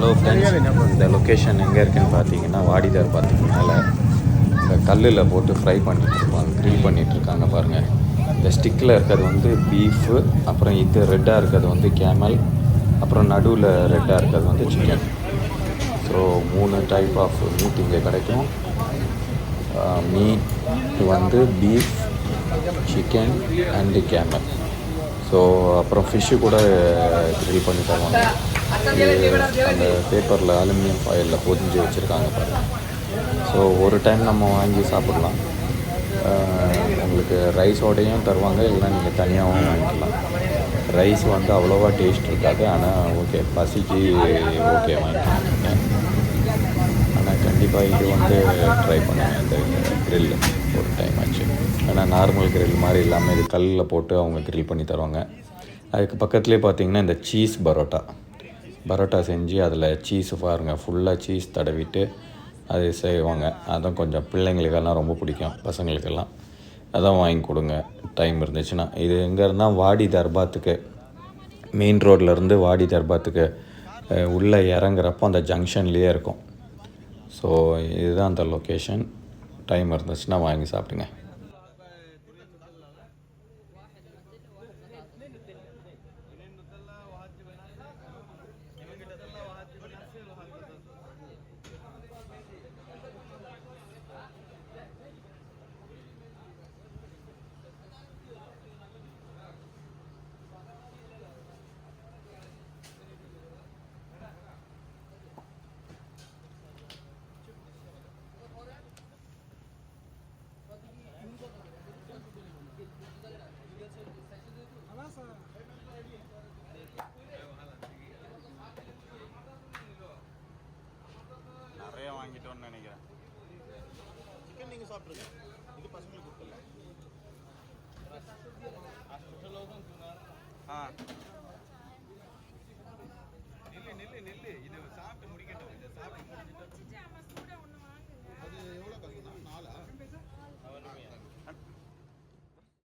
Hello friends இந்த location எங்கே இருக்குன்னு பார்த்தீங்கன்னா வாடிதார் பார்த்தீங்கனால இந்த கல்லில் போட்டு ஃப்ரை பண்ணிட்டு க்ரில் பண்ணிகிட்ருக்காங்க இருக்காங்க பாருங்கள் இந்த ஸ்டிக்கில் இருக்கிறது வந்து பீஃபு அப்புறம் இது ரெட்டாக இருக்கிறது வந்து கேமல் அப்புறம் நடுவில் ரெட்டாக இருக்கிறது வந்து சிக்கன் ஸோ மூணு டைப் ஆஃப் மீட் இங்கே கிடைக்கும். மீட் வந்து beef chicken and camel so அப்புறம் ஃபிஷ்ஷு கூட க்ரில் பண்ணி தருவாங்க. அந்த பேப்பரில் அலுமினியம் ஃபாயிலில் பொதிஞ்சு வச்சுருக்காங்க பாருங்கள் ஸோ ஒரு டைம் நம்ம வாங்கி சாப்பிட்லாம். உங்களுக்கு ரைஸோடையும் தருவாங்க இல்லைன்னா நீங்கள் தனியாகவும் வாங்கிக்கலாம். ரைஸ் வந்து அவ்வளோவா டேஸ்ட் இருக்காது ஆனால் ஓகே பசிக்கு ஓகே வாங்கிக்கலாம். ஆனால் கண்டிப்பாக இது வந்து ட்ரை பண்ணுவேன் இந்த க்ரில்லு ஒரு டைம் ஆச்சு. ஏன்னா நார்மல் க்ரில் மாதிரி இல்லாமல் இது கல்லில் போட்டு அவங்க கிரில் பண்ணி தருவாங்க. அதுக்கு பக்கத்துலேயே பார்த்தீங்கன்னா இந்த சீஸ் பரோட்டா. பரோட்டா செஞ்சு அதில் சீஸ் பாருங்கள் ஃபுல்லாக சீஸ் தடவிட்டு அது செய்வாங்க. அதுதான் கொஞ்சம் பிள்ளைங்களுக்கெல்லாம் ரொம்ப பிடிக்கும் பசங்களுக்கெல்லாம். அதான் வாங்கி கொடுங்க டைம் இருந்துச்சுன்னா. இது எங்கே இருந்தால் வாடி தர்பாத்துக்கு மெயின் ரோட்லேருந்து வாடி தர்பாத்துக்கு உள்ளே இறங்குறப்போ அந்த ஜங்ஷன்லேயே இருக்கும். ஸோ இதுதான் அந்த லொக்கேஷன் டைம் இருந்துச்சுன்னா வாங்கி சாப்பிடுங்க. நிறைய வாங்கிட்டோன்னு நினைக்கிறேன். சிக்கன் நீங்கள் சாப்பிட்ருங்க இது பசங்களுக்கு கொடுக்கல. ஆ.